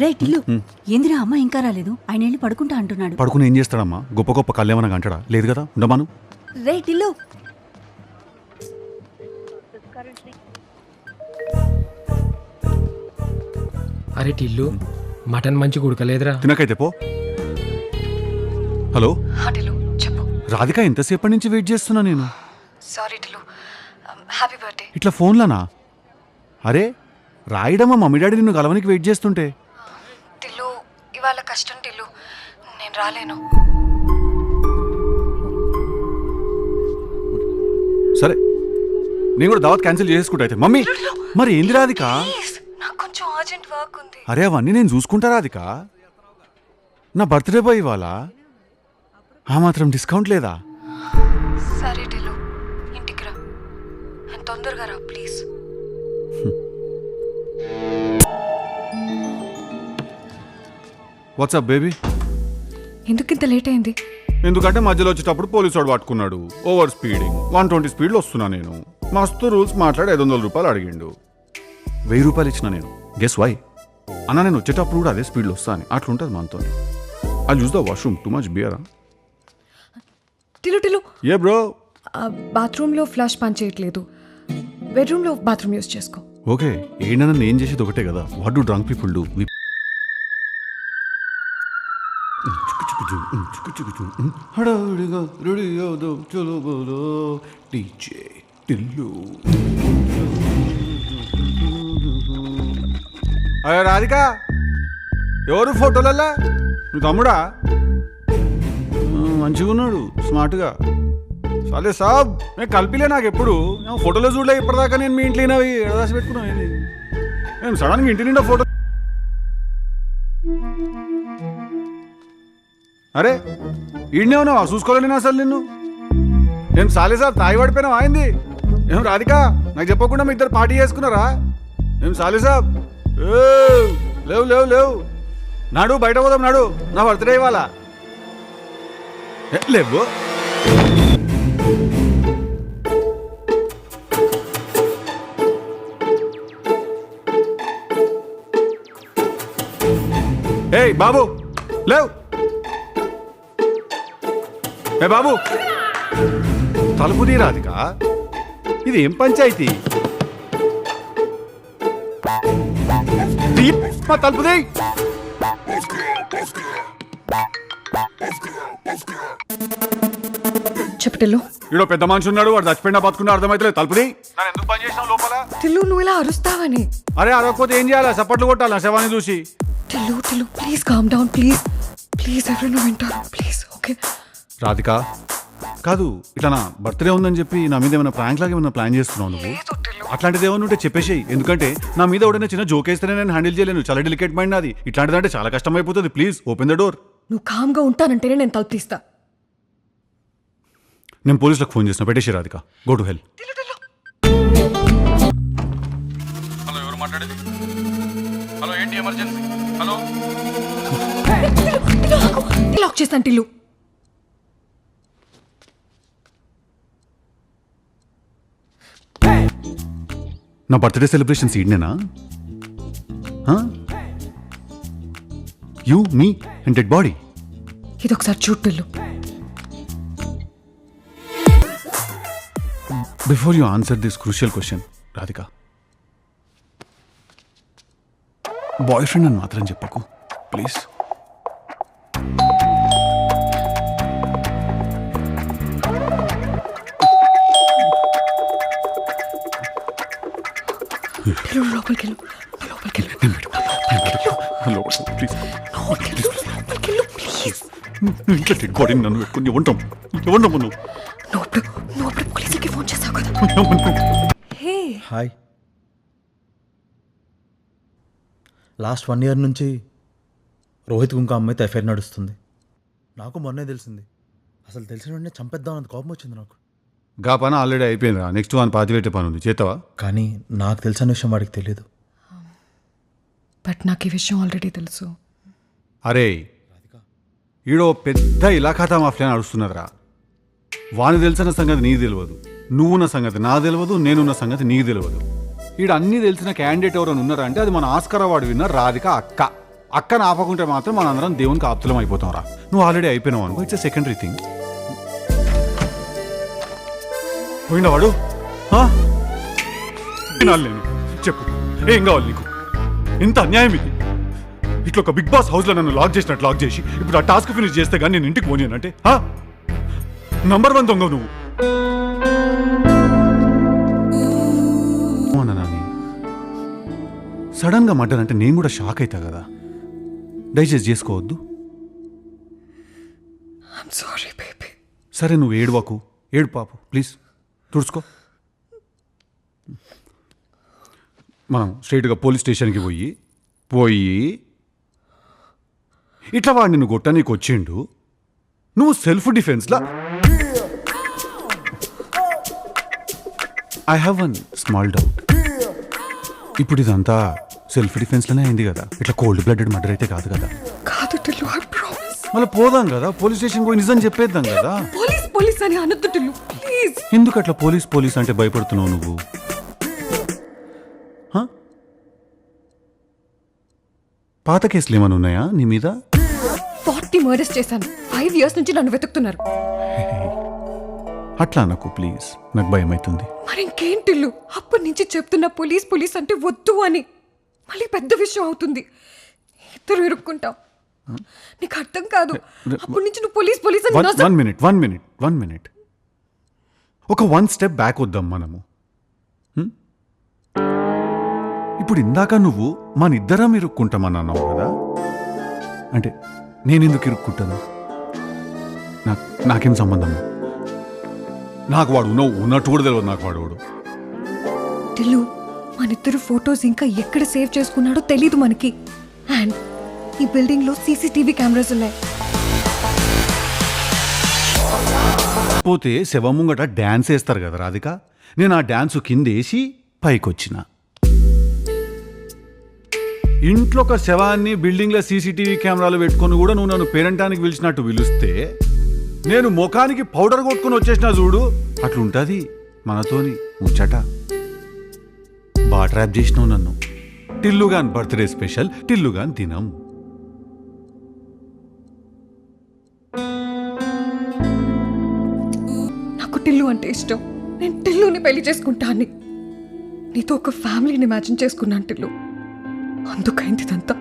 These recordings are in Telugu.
రే టిల్లు. ఏందిరా అమ్మ ఇంకా రాలేదు? ఆయన వెళ్ళి పడుకుంటా అంటున్నాడు. పడుకుని ఏం చేస్తాడమ్మా? గొప్ప గొప్ప కళ్ళేమన్నా అంటాడా? లేదు కదా? ఉండమాను? రే టిల్లు. అరే టిల్లు మటన్ మంచి ఉడకలేదురా. తినకైతే పో. హలో? టిలు చెప్పు. రాధిక ఎంతసేపటి నుంచి వెయిట్ చేస్తున్నా నేను? సారీ టిలు హ్యాపీ బర్త్డే ఇట్లా ఫోన్లనా? అరే రాయడమా మమ్మీ డాడీ నిన్ను కలవనికి వెయిట్ చేస్తుంటే. టిల్లు ఇవాళ కష్టం టిల్లు. నేను రాలేను. సరే. నేను కూడా దావత్ క్యాన్సిల్ చేసుకుంటా అయితే. మమ్మీ మరి ఏంది రాధిక? నాకు కొంచెం అర్జెంట్ వర్క్ ఉంది. అరే అవన్నీ నేను చూసుకుంటా రాధిక. నా బర్త్డే బాయ్ ఇవాళ. ఆ మాత్రం డిస్కౌంట్ లేదా? వాట్సాప్ బేబీ ఎందుకు ఇంత లేట్ అయింది? ఎందుకంటే మధ్యలో వచ్చేటప్పుడు పోలీసు వాడు పట్టుకున్నాడు. ఓవర్ స్పీడింగ్ వన్ ట్వంటీ స్పీడ్లో వస్తున్నా నేను. మస్తు రూల్స్ మాట్లాడి ఐదు వందల రూపాయలు అడిగిండు. వెయ్యి రూపాయలు ఇచ్చిన నేను. గెస్ వై అన్న నేను వచ్చేటప్పుడు కూడా అదే స్పీడ్లో వస్తా అని. అట్లుంటుంది మనతో అది చూస్తా వాష్రూమ్ టూ మచ్ బియరా టిలు టిలు ఏ బ్రో బాత్రూంలో ఫ్లాష్ పని చేయట్లేదు. బెడ్రూమ్లో బాత్రూమ్ యూస్ చేసుకో. ఓకే ఏంటన్నా నేను చేసేది ఒకటే కదా. What do drunk people do హడావిడిగా రెడీ అవుదాం చలో బోలో డీజే టిల్లు. అయ్యో రాధిక! ఎవరు ఫోటోలల్లా? నువ్వు తమ్ముడా? మంచిగా ఉన్నాడు స్మార్ట్గా. సరే సాబ్ నేను కలిపిలే నాకు ఎప్పుడు నేను ఫోటోలో చూడలే ఇప్పటిదాకా నేను మీ ఇంట్లో అవి ఎడదాసి పెట్టుకున్నాను ఏంది? నేను సడన్గా ఇంటి నిండా ఫోటో అరే ఈడనే ఉన్నావా? చూసుకోలేను అసలు నిన్ను. ఏం సాలే సార్ తాగి పడిపోయినా ఆయింది ఏం రాధిక నాకు చెప్పకుండా మీ ఇద్దరు పార్టీ చేసుకున్నారా? ఏం సాలే సాబ్ లేవు లేవు లేవు. నాడు బయట పోదాం నాడు. నా బర్త్డే ఇవ్వాలా? లేవు. ఏయ్ బాబు లేవు. ఏ బాబు! తలుపు తీ రాధిక ఇది ఏం పంచాయతీ? మా తలుపు తీ చెప్పు టిల్లు ఈడో పెద్ద మనిషి ఉన్నాడు వాడు చచ్చిపోయినా బతుకున్నా అర్థమైతే తలుపు తీ నన్ను ఎందుకు పని చేసినావు లోపల? టిల్లు నువ్వు ఇలా అరుస్తావని. అరే అరవకపోతే ఏం చేయాలి? చప్పట్లు కొట్టాలి? నా శవాన్ని చూసి? Tillu Tillu please calm down please please ఎవరైనా వింటారు. Please okay Radhika? కాదు ఇట్లా నా బర్త్డే ఉందని చెప్పి నా మీద ఏమైనా ప్రాంక్ లాగా ఏమైనా ప్లాన్ చేస్తున్నావు నువ్వు? అట్లాంటిది ఏమైనా ఉంటే చెప్పేసేయి. ఎందుకంటే నా మీద ఎవడైనా చిన్న జోక్ వేస్తేనే నేను హ్యాండిల్ చేయలేను. చాలా డెలికేట్ మైండ్ నాది. ఇట్లాంటిదంటే చాలా కష్టం అయిపోతుంది ప్లీజ్ ఓపెన్ ద డోర్ నువ్వు కామ్గా ఉంటానంటేనే నేను తలుపు తీస్తా నేను పోలీసులకు ఫోన్ చేసిన పెట్టేసి Radhika. Go to hell hello ఎవరు మాట్లాడేది? హలో ఏంటి ఎమర్జెన్సీ హలో? లాక్ చేస్తాను టిల్లు నా birthday celebrations ఈడనేనా you me and dead body ఇది ఒకసారి చూడు Tillu before you answer this crucial question Radhika boyfriend అని మాత్రం చెప్పకు. ప్లీజ్ టిల్లు లోపలికి వెళ్ళు. నువ్వు లోపలికి వెళ్ళు. నేను పెట్టుకో నేను పెట్టుకో లోపల ప్లీజ్ లోపలికి వెళ్ళు. లోపలికి వెళ్ళు ప్లీజ్ ఇంట్లో డెడ్ బాడీని నన్ను పెట్టుకుని ఇవ్వంటాం ఇవ్వంటాం నువ్వు. నువ్వు అప్పుడు నువ్వు అప్పుడు పోలీసులకి ఫోన్ చేసావు కదా. Hey. Hi. Last one year నుంచి రోహిత్ ఇంకో అమ్మాయితో ఎఫ్ఐఆర్ నడుస్తుంది. నాకు మొన్నే తెలిసింది. అసలు తెలిసిన వెంటనే చంపేద్దాం అంత కోపం వచ్చింది నాకు. గా పని ఆల్రెడీ అయిపోయింది నెక్స్ట్ వన్ పాతి పెట్టే పని ఉంది. చేతావా కానీ నాకు తెలిసిన విషయం వాడికి తెలియదు బట్ నాకు ఈ విషయం ఆల్రెడీ తెలుసు. అరే ఈడో పెద్ద ఇలాఖాతా మాఫియా నడుస్తున్నదిరా వాని తెలిసిన సంగతి నీకు తెలియదు. నువ్వున్న సంగతి నా తెలియదు నేనున్న సంగతి నీకు తెలియదు. ఈడ అన్నీ తెలిసిన క్యాండిడేట్ ఎవరైనా ఉన్నారా అంటే అది మన ఆస్కర్ అవార్డు విన్న రాధిక అక్క. అక్కన ఆపకుంటే మాత్రం మనందరం దేవునికి ఆప్తులం అయిపోతాం రా నువ్వు ఆల్రెడీ అయిపోయినావు అనుకో ఇట్స్ సెకండరీ థింగ్ పోయినా వాడు ఆ? వినాలి నేను. చెప్పు. ఏం కావాలి నీకు? ఇంత అన్యాయం ఇది. ఇట్లా ఒక బిగ్ బాస్ హౌస్లో నన్ను లాక్ చేసినట్టు లాక్ చేసి ఇప్పుడు ఆ టాస్క్ ఫినిష్ చేస్తే కానీ నేను ఇంటికి పోనీనంటే నంబర్ వన్ దొంగ నువ్వు. సడన్గా మర్డర్ అంటే నేను కూడా షాక్ అవుతా కదా. దయచేసి చేసుకోవద్దు. ఐమ్ సారీ బేబీ సరే నువ్వు ఏడువాకు. ఏడు పాపు ప్లీజ్. తుడుచుకో. మనం స్ట్రైట్గా పోలీస్ స్టేషన్కి పోయి పోయి ఇట్లా వాడిని నువ్వు కొట్టనీకి వచ్చిండు. నువ్వు self డిఫెన్స్లా? I have one small doubt ఇప్పుడు ఇదంతా సెల్ఫ్ డిఫెన్స్లోనే అయింది కదా. ఇట్లా కోల్డ్ బ్లడెడ్ మర్డర్ అయితే కాదు కదా. కాదు టిల్లు మళ్ళీ పోదాం కదా. పోలీస్ స్టేషన్ పోయి నిజం చెప్పేద్దాం కదా. పోలీస్ పోలీస్ అని అనొద్దు టిల్లు. ప్లీజ్. ఎందుకు అట్లా పోలీస్ పోలీస్ అంటే భయపడుతున్నావు నువ్వు? హ? పాత కేసులు ఏమైనా ఉన్నాయా నీ మీద? ఫార్టీ మర్డర్స్ చేశాను. ఫైవ్ ఇయర్స్ నుంచి నన్ను వెతుకుతున్నారు. అట్లా నాకు ప్లీజ్. నాకు భయం అవుతుంది మరి ఇంకేంటిల్లు అప్పటి నుంచి చెప్తున్న పోలీస్ పోలీస్ అంటే వద్దు అని. మళ్ళీ పెద్ద విషయం అవుతుంది. ఇద్దరు ఇరుక్కుంటాం. నీకు అర్థం కాదు. అప్పటి నుంచి నువ్వు పోలీస్ పోలీస్ అని one minute one minute one minute. ఒక వన్ స్టెప్ బ్యాక్ వద్దాం మనము. ఇప్పుడు ఇందాక నువ్వు మన ఇద్దరం ఇరుక్కుంటామని అన్నావు కదా? అంటే నేను ఎందుకు ఇరుక్కుంటాను? నాకు నాకేం సంబంధం? నాకు వాడు ఉన్నట్టు కూడా తెలియదు నాకు వాడు వాడు టిల్లు మన ఫొటోస్ ఇంకా ఎక్కడ సేవ్ చేసుకున్నాడో తెలియదు మనకి. అండ్ ఈ బిల్డింగ్లో సీసీటీవీ కెమెరాస్ ఉన్నాయి. పోతే శవం ముంగట డ్యాన్స్ వేస్తారు కదా రాధిక? నేను ఆ డ్యాన్స్ కిందేసి పైకొచ్చిన. ఇంట్లో ఒక శవాన్ని బిల్డింగ్లో సీసీటీవీ కెమెరాలు పెట్టుకొని కూడా నువ్వు నన్ను పేరెంటానికి పిలిచినట్టు పిలిస్తే నేను ముఖానికి పౌడర్ కొట్టుకొని వచ్చేసిన చూడు అట్లుంటుంది మనతోని ముచ్చట. బాగా ట్రాప్ చేసినావు నన్ను. టిల్లుగాన్ బర్త్డే స్పెషల్ టిల్లుగాన్ తినం నాకు టిల్లు అంటే ఇష్టం. నేను టిల్లుని పెళ్ళి చేసుకుంటాను నీతో ఒక ఫ్యామిలీని ఇమాజిన్ చేసుకున్నాను టిల్లు. అందుకైంది ఇదంతా.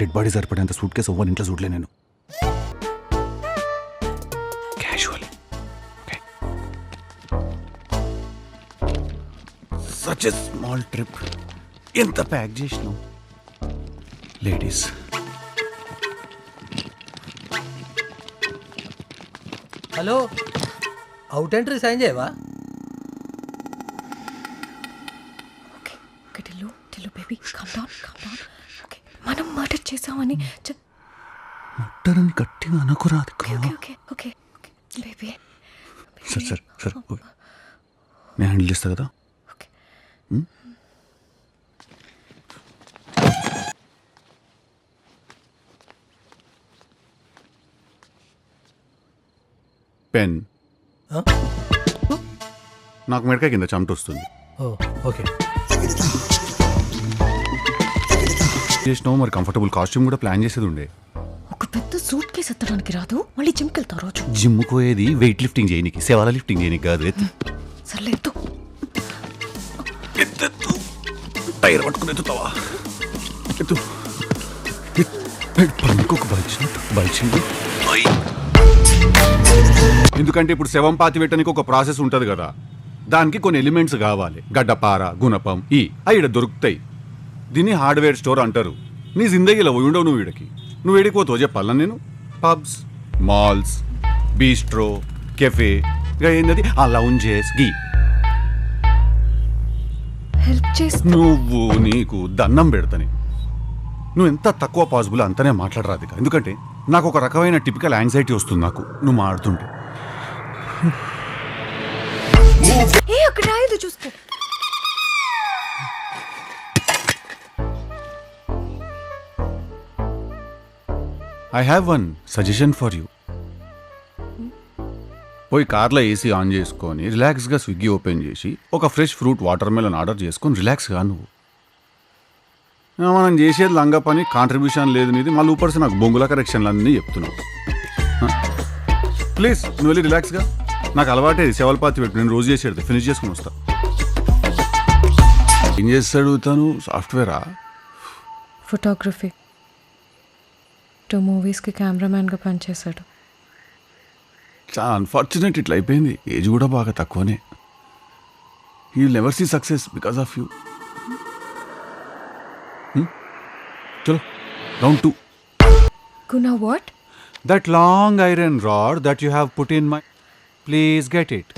డెడ్ బాడీ సరిపడేంత సూట్ కేసు ఒవ్వని ఇంట్లో చూడలే నేను సచ్ ఎ స్మాల్ ట్రిప్ ఎంత ప్యాక్ చేసినావు? Ladies hello out entry sign చేయవా? Tillu Tillu baby calm down calm down okay మనం మర్డర్ చేసామని చె- మట్టరని గట్టిగా అనుకురాదు ఓకే ఓకే ఓకే బేబీ సరే సరే సరే. నేను హ్యాండిల్ చేస్తా కదా? పెన్. ఆ? నాకు మెడకాయ కింద చెమట వస్తుంది. Oh okay. చేసినావు మరి కంఫర్టబుల్ కాస్ట్యూమ్ కూడా ప్లాన్ చేసేది ఉండే. ఒక పెద్ద సూట్ కేసు ఎత్తడానికి రాదు మళ్ళీ జిమ్కి వెళ్తావు రోజు. జిమ్ పోయేది వెయిట్ లిఫ్టింగ్ చేయనికి సేవల లిఫ్టింగ్ చేయనికి కాదు టైర్ పట్టుకుని ఎత్తుతావా? ఎత్తు. పనుకోక బలిచినట్టు బలిచింది ఎందుకంటే ఇప్పుడు శవం పాతి పెట్టడానికి ఒక ప్రాసెస్ ఉంటుంది కదా. దానికి కొన్ని ఎలిమెంట్స్ కావాలి. గడ్డపార గుణపం ఈ అవి ఈడ దొరుకుతాయి. దీన్ని హార్డ్వేర్ స్టోర్ అంటారు. నీ జిందగీలో పోయి ఉండవు నువ్వు వీడికి నువ్వు వీడికి పోతావు చెప్పాలా నేను? పబ్స్ మాల్స్ బీస్ట్రో కెఫే ఇక ఏంటది ఆ లౌంజెస్ గీ. చేస్తా. నువ్వు నీకు దన్నం పెడతని. నువ్వు ఎంత తక్కువ పాజిబుల్ అంతనే మాట్లాడరాదు ఎందుకంటే నాకు ఒక రకమైన టిపికల్ యాంగ్జైటీ వస్తుంది నాకు. నువ్వు మాడుతుంటే I have one suggestion for you పోయి కార్లో ఏసీ ఆన్ చేసుకొని రిలాక్స్గా స్విగ్గీ ఓపెన్ చేసి ఒక fresh fruit watermelon order చేసుకొని రిలాక్స్గా నువ్వు. మనం చేసేది లంగ పని కాంట్రిబ్యూషన్ లేదు నీది మళ్ళీ ఊపర్సి నాకు బొంగుల కరెక్షన్లు అన్నీ చెప్తున్నావు. ప్లీజ్ నువ్వు వెళ్ళి రిలాక్స్గా. నాకు అలవాటే సెవల్పాతి పెట్టు నేను రోజు చేసేది ఫినిష్ చేసుకుని వస్తా. ఏం చేస్తాడు తను? సాఫ్ట్వేరా? ఫోటోగ్రఫీ. టూ మూవీస్కి కెమెరామ్యాన్గా పనిచేశాడు. చాలా అన్ఫార్చునేట్ ఇట్లా అయిపోయింది. ఏజ్ కూడా బాగా తక్కువనే. You never see success because of you చలో round two gonna what that long iron rod that you have put in my please get it